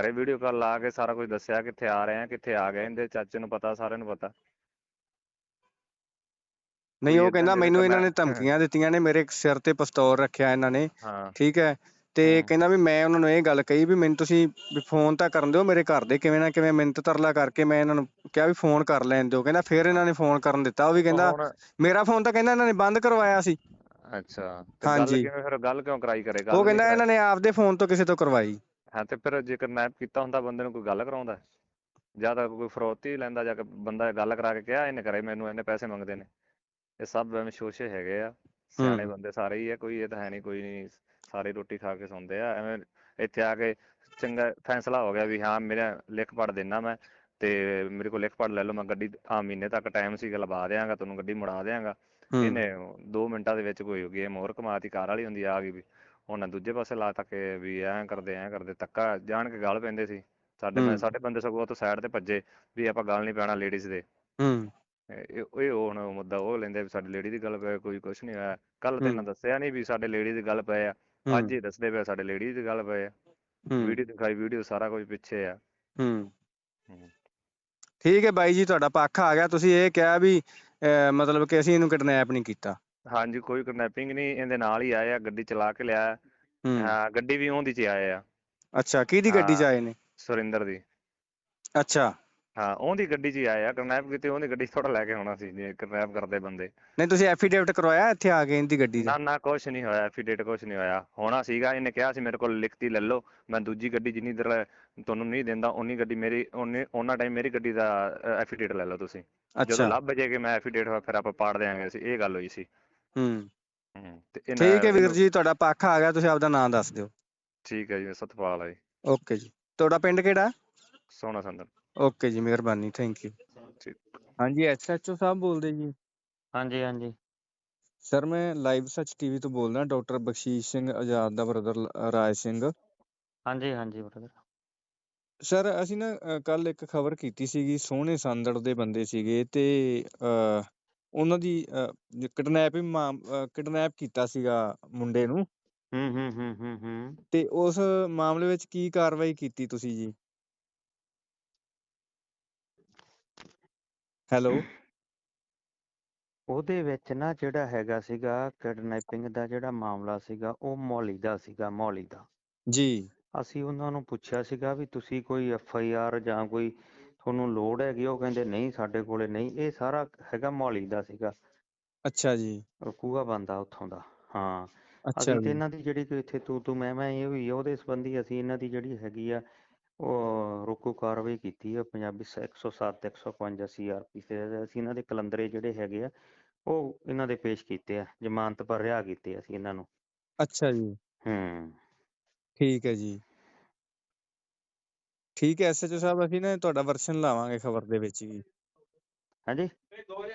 ਘਰੇ ਵੀਡੀਓ ਕਾਲ ਲਾ ਕੇ ਸਾਰਾ ਕੁਝ ਦੱਸਿਆ ਕਿੱਥੇ ਆ ਰਹੇ ਆ ਕਿੱਥੇ ਆ ਗਏ ਇਹਦੇ ਚਾਚੇ ਨੂੰ ਪਤਾ ਸਾਰਿਆਂ ਨੂੰ ਪਤਾ। ਨਹੀਂ ਉਹ ਕਹਿੰਦਾ ਮੈਨੂੰ ਇਹਨਾਂ ਨੇ ਧਮਕੀਆਂ ਦਿੱਤੀਆਂ ਨੇ ਮੇਰੇ ਸਿਰ ਤੇ ਪਿਸਤੌਲ ਰੱਖਿਆ ਇਹਨਾਂ ਨੇ ਹਾਂ ਠੀਕ ਹੈ ਤੇ। ਕਹਿੰਦਾ ਵੀ ਮੈਂ ਉਹਨਾਂ ਨੂੰ ਇਹ ਗੱਲ ਕਹੀ ਵੀ ਮੈਨੂੰ ਤੁਸੀਂ ਵੀ ਫੋਨ ਤਾਂ ਕਰਨ ਦਿਓ ਮੇਰੇ ਘਰ ਦੇ ਕਿਵੇਂ ਨਾ ਕਿਵੇਂ ਮਿੰਤ ਤਰਲਾ ਕਰਕੇ ਮੈਂ ਇਹਨਾਂ ਨੂੰ ਕਿਹਾ ਵੀ ਫੋਨ ਕਰ ਲੈਣ ਦਿਓ ਕਹਿੰਦਾ ਫਿਰ ਇਹਨਾਂ ਨੇ ਫੋਨ ਕਰਨ ਦਿੱਤਾ ਉਹ ਵੀ ਕਹਿੰਦਾ ਮੇਰਾ ਫੋਨ ਤਾਂ ਕਹਿੰਦਾ ਇਹਨਾਂ ਨੇ ਬੰਦ ਕਰਵਾਇਆ ਸੀ ਅੱਛਾ ਤੇ ਗੱਲ ਹਾਂਜੀ। ਕਿਵੇਂ ਫਿਰ ਗੱਲ ਕਿਉਂ ਕਰਾਈ ਕਰੇ ਗੱਲ ਉਹ ਨਹੀਂ ਕਹਿੰਦਾ ਕਰਾਈ। ਇਹਨਾਂ ਨੇ ਆਪਦੇ ਫੋਨ ਤੋਂ ਕਿਸੇ ਤੋਂ ਕਰਵਾਈ ਹਾਂ ਤੇ ਫਿਰ ਜੇ ਕਿਡਨੈਪ ਕੀਤਾ ਹੁੰਦਾ ਬੰਦੇ ਨੂੰ ਕੋਈ ਗੱਲ ਕਰਾਉਂਦਾ ਜਾਂ ਤਾਂ ਕੋਈ ਫਰੋਤੀ ਲੈਂਦਾ ਜਾਂ ਕਿ ਬੰਦਾ ਗੱਲ ਕਰਾ ਕੇ ਕਿਹਾ ਇਹਨੇ ਕਰੇ ਮੈਨੂੰ ਇਹਨੇ ਪੈਸੇ ਮੰਗਦੇ ਨੇ ਇਹ ਸਭ ਐਵੇਂ ਸ਼ੋਸ਼ੇ ਹੈਗੇ ਆ। ਸਿਆਣੇ। ਬੰਦੇ ਸਾਰੇ ਹੀ ਆ ਕੋਈ ਇਹ ਤਾਂ ਹੈ ਨਹੀਂ ਕੋਈ ਨਹੀਂ ਸਾਰੇ ਰੋਟੀ ਖਾ ਕੇ ਸੌਂਦੇ ਆ। ਐਵੇਂ ਇੱਥੇ ਆ ਕੇ ਚੰਗਾ ਫੈਸਲਾ ਹੋ ਗਿਆ ਵੀ ਹਾਂ ਮੇਰਾ ਲਿਖ ਪੜ ਦੇਣਾ ਮੈਂ ਤੇ ਮੇਰੇ ਕੋਲ ਲਿਖ ਪੜ ਲੈ ਲਓ ਮੈਂ ਗੱਡੀ ਆ ਮਹੀਨੇ ਤੱਕ ਟਾਈਮ ਸੀ ਲਵਾ ਦਿਆਂਗਾ ਤੁਹਾਨੂੰ ਗੱਡੀ ਮੁੜਾ ਦਿਆਂਗਾ। ਇਹਨੇ 2 ਮਿੰਟਾਂ ਦੇ ਵਿੱਚ ਕੋਈ ਗੇਮ ਹੋਰ ਕਮਾਤੀ ਕਾਰ ਵਾਲੀ ਹੁੰਦੀ ਆ ਗਈ ਵੀ। ਉਹਨਾਂ ਦੂਜੇ ਪਾਸੇ ਲਾ ਤਾ ਕਿ ਵੀ ਐਂ ਕਰਦੇ ਐਂ ਕਰਦੇ ਧੱਕਾ ਜਾਣ ਕੇ ਗਾਲ ਪੈਂਦੇ ਸੀ। ਸਾਡੇ। ਸਾਡੇ ਬੰਦੇ ਸਗੋਂ ਤੋਂ ਸਾਈਡ ਤੇ ਭੱਜੇ ਵੀ ਆਪਾਂ ਗੱਲ ਨਹੀਂ ਪੈਣਾ ਲੇਡੀਜ਼ ਦੇ। ਹੂੰ। ਇਹ ਇਹ ਹੁਣ ਮੁੱਦਾ ਉਹ ਲੈਂਦੇ ਵੀ ਸਾਡੀ ਲੇਡੀ ਦੀ ਗੱਲ ਪਏ ਕੋਈ ਕੁਛ ਨਹੀਂ ਹੋਇਆ। ਕੱਲ ਤੇ ਹੂੰ। ਇਹਨਾਂ ਦੱਸਿਆ ਨਹੀਂ ਵੀ ਸਾਡੇ ਲੇਡੀ ਦੀ ਗੱਲ ਪਏ ਆ। ਅੱਜ ਹੀ ਦੱਸਦੇ ਪਏ ਸਾਡੇ ਲੇਡੀ ਦੀ ਗੱਲ ਪਏ ਆ। ਹੂੰ। ਵੀਡੀਓ ਦਿਖਾਈ ਵੀਡੀਓ ਸਾਰਾ ਕੁਝ ਪਿੱਛੇ ਆ। ਹੂੰ। ਹੂੰ। ਠੀਕ ਹੈ ਬਾਈ ਜੀ ਤੁਹਾਡਾ ਪੱਖ ਆ ਗਿਆ। ਤੁਸੀਂ ਇਹ ਕਿਹਾ ਵੀ ਅਹ, ਮਤਲਬ ਕਿ ਅਸੀਂ ਇਹਨੂੰ ਕਿਡਨੈਪ ਨਹੀਂ ਕੀਤਾ। ਹਾਂਜੀ ਕੋਈ ਕਿਡਨੈਪਿੰਗ ਨਹੀਂ ਇਹਦੇ ਨਾਲ ਹੀ ਆਏ ਆ ਗੱਡੀ ਚਲਾ ਕੇ ਲਿਆ। ਹੂੰ। ਹਾਂ ਗੱਡੀ ਵੀ ਉਹਦੀ ਚ ਆਏ ਆ। ਅੱਛਾ ਕਿਹਦੀ ਗੱਡੀ 'ਚ ਹਾਂ। ਆਏ ਨੇ? ਸੁਰਿੰਦਰ ਦੀ। ਅੱਛਾ। ਹਾਂ ਉਹਦੀ ਗੱਡੀ 'ਚ ਹੀ ਆਏ ਆ ਕਿਡਨੈਪ ਕੀਤੇ ਉਹਦੀ ਗੱਡੀ 'ਚ ਥੋੜਾ ਲੈ ਕੇ ਆਉਣਾ ਸੀ ਜੇ ਕਿਡਨੈਪ ਕਰਦੇ ਬੰਦੇ। ਨਹੀਂ ਤੁਸੀਂ ਐਫੀਡੇਵਿਟ ਕਰਵਾਇਆ ਇੱਥੇ ਆ ਕੇ ਇਹਦੀ ਗੱਡੀ ਨਾ ਦਾ ਨਾ ਕੁਛ ਨਹੀਂ ਹੋਇਆ ਐਫੀਡੇਟ ਕੁਛ ਨਹੀਂ ਹੋਇਆ। ਹੋਣਾ ਸੀਗਾ ਇਹਨੇ ਕਿਹਾ ਸੀ ਮੇਰੇ ਕੋਲ ਲਿਖਤੀ ਲੈ ਲਓ ਮੈਂ ਦੂਜੀ ਗੱਡੀ ਜਿੰਨੀ ਦਰ ਤੁਹਾਨੂੰ ਨਹੀਂ ਦਿੰਦਾ ਉਨੀ ਗੱਡੀ ਮੇਰੀ ਉਨੀ ਉਹਨਾਂ ਟਾਈਮ ਮੇਰੀ ਗੱਡੀ ਦਾ ਐਫੀਡੇਟ ਲੈ ਲਓ ਤੁਸੀਂ। ਜਦੋਂ ਅੱਛਾ। ਲੱਭ ਜੇ ਕਿ ਮੈਂ ਐਫੀਡੇਟ ਹੋਇਆ ਫਿਰ ਆਪਾਂ ਪਾੜ ਦਿਆਂਗੇ ਅਸੀਂ ਇਹ ਗੱਲ ਹੋਈ ਸੀ। ਹੂੰ। ਹੂੰ ਤੇ ਇਹਨਾਂ ਠੀਕ ਹੈ ਵੀਰ ਜੀ ਤੁਹਾਡਾ ਪੱਖ ਆ ਗਿਆ ਤੁਸੀਂ ਆਪਦਾ ਨਾਮ ਦੱਸ ਦਿਓ। ਠੀਕ ਹੈ ਜੀ ਸਤਪਾਲ ਹੈ ਜੀ ਓਕੇ ਜੀ। ਤੁਹਾਡਾ ਪਿੰਡ ਕਿਹੜਾ? ਸੋਹਣਾ ਸੰਦਰ ਓਕੇ ਜੀ ਮਿਹਰਬਾਨੀ ਥੈਂਕ ਯੂ ਹਾਂਜੀ ਐਸਐਚਓ ਸਾਹਿਬ ਬੋਲਦੇ ਜੀ। ਹਾਂਜੀ ਹਾਂਜੀ। ਸਰ ਮੈਂ ਲਾਈਵ ਸੱਚ ਟੀਵੀ ਤੋਂ ਬੋਲਦਾ ਡਾਕਟਰ ਬਖਸ਼ੀਸ਼ ਸਿੰਘ ਆਜ਼ਾਦ ਦਾ ਬ੍ਰਦਰ ਰਾਜ ਸਿੰਘ। ਹਾਂਜੀ ਹਾਂਜੀ ਬ੍ਰਦਰ ਸਰ ਅਸੀਂ ਨਾ ਕੱਲ ਇੱਕ ਖਬਰ ਕੀਤੀ ਸੀਗੀ ਸੋਹਣੇ ਸੰਦੜ ਦੇ ਬੰਦੇ ਸੀਗੇ ਤੇ ਉਹਨਾਂ ਦੀ ਕਿਡਨੈਪਿੰਗ ਕਿਡਨੈਪ ਕੀਤਾ ਸੀਗਾ ਮੁੰਡੇ ਨੂੰ। ਹੂੰ ਹੂੰ ਹੂੰ ਹੂੰ ਹੂੰ। ਤੇ ਉਸ ਮਾਮਲੇ ਵਿੱਚ ਕੀ ਕਾਰਵਾਈ ਕੀਤੀ ਤੁਸੀਂ ਜੀ? ਹੈਲੋ। ਉਹਦੇ ਵਿੱਚ ਨਾ ਜਿਹੜਾ ਹੈਗਾ ਸੀਗਾ ਕਿਡਨੈਪਿੰਗ ਦਾ ਜਿਹੜਾ ਮਾਮਲਾ ਸੀਗਾ ਉਹ ਮੌਲੀ ਦਾ ਸੀਗਾ ਮੌਲੀ ਦਾ। ਜੀ। ਅਸੀਂ ਉਹਨਾਂ ਨੂੰ ਪੁੱਛਿਆ ਸੀਗਾ ਵੀ ਤੁਸੀਂ ਕੋਈ ਐਫ ਆਈ ਆਰ ਜਾਂ ਕੋਈ ਤੁਹਾਨੂੰ ਲੋੜ ਹੈਗੀ ਆ? ਉਹ ਕਹਿੰਦੇ ਨਹੀਂ ਸਾਡੇ ਕੋਲੇ ਨਹੀਂ ਇਹ ਸਾਰਾ ਹੈਗਾ ਮੌਲੀ ਦਾ ਸੀਗਾ। ਅੱਛਾ ਜੀ। ਰਕੂਆ ਬੰਦਾ ਉੱਥੋਂ ਦਾ ਹਾਂ। ਅੱਛਾ ਅਸੀਂ ਤੇ ਜੀ। ਇਹਨਾਂ ਦੀ ਜਿਹੜੀ ਕੋਈ ਇੱਥੇ ਤੂੰ ਤੂੰ ਮੈਂ ਮੈਂ ਇਹ ਹੋਈ ਆ ਉਹਦੇ ਸੰਬੰਧੀ ਅਸੀਂ ਇਹਨਾਂ ਦੀ ਜਿਹੜੀ ਹੈਗੀ ਆ ਰੋਕੂ ਕਾਰਵਾਈ ਕੀਤੀ ਆ ਪੰਜਾਬੀ ਸ- 107 155 ਸੀਆਰਪੀ ਤੇ ਅਸੀਂ ਇਹਨਾਂ ਦੇ ਕਲੰਦਰੇ ਜਿਹੜੇ ਹੈਗੇ ਆ ਉਹ ਇਹਨਾਂ ਦੇ ਪੇਸ਼ ਕੀਤੇ ਆ ਜ਼ਮਾਨਤ ਪਰ ਰਿਹਾ ਕੀਤੇ ਅਸੀਂ ਇਹਨਾਂ ਨੂੰ। ਅੱਛਾ ਜੀ। ਹੂੰ। ਠੀਕ ਹੈ ਜੀ। ਠੀਕ ਹੈ ਐਸਐਚਓ ਸਾਹਿਬ ਅਸੀਂ ਨਾ ਤੁਹਾਡਾ ਵਰਸ਼ਨ ਲਾਵਾਂਗੇ ਖਬਰ ਦੇ ਵਿੱਚ ਜੀ। ਹਾਂਜੀ?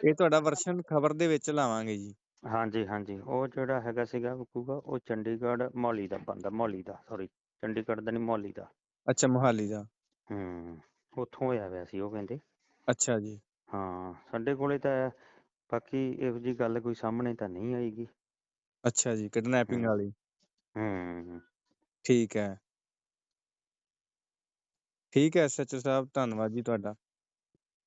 ਇਹ ਤੁਹਾਡਾ ਵਰਸ਼ਨ ਖਬਰ ਦੇ ਵਿੱਚ ਲਾਵਾਂਗੇ ਜੀ। ਹਾਂਜੀ ਹਾਂਜੀ। ਉਹ ਜਿਹੜਾ ਹੈਗਾ ਸੀਗਾ ਉਹ ਚੰਡੀਗੜ੍ਹ ਮੌਲੀ ਦਾ ਬੰਦਾ ਮੌਲੀ ਦਾ ਸੌਰੀ ਚੰਡੀਗੜ੍ਹ ਦਾ ਨਹੀਂ ਮੌਲੀ ਦਾ। ਅੱਛਾ ਮੁਹਾਲੀ ਦਾ। ਹੂੰ ਉੱਥੋਂ ਹੋਇਆ ਹੋਇਆ ਸੀ ਉਹ ਕਹਿੰਦੇ। ਅੱਛਾ ਜੀ। ਹਾਂ ਸਾਡੇ ਕੋਲੇ ਤਾਂ ਬਾਕੀ ਇਹੋ ਜੀ ਗੱਲ ਕੋਈ ਸਾਹਮਣੇ ਤਾਂ ਨਹੀਂ ਆਏਗੀ ਅੱਛਾ ਜੀ ਕਿਡਨੈਪਿੰਗ। ਵਾਲੀ। ਹੂੰ। ਠੀਕ ਹੈ। ਠੀਕ ਹੈ ਐਸਐਚਓ ਸਾਹਿਬ ਧੰਨਵਾਦ ਜੀ ਤੁਹਾਡਾ।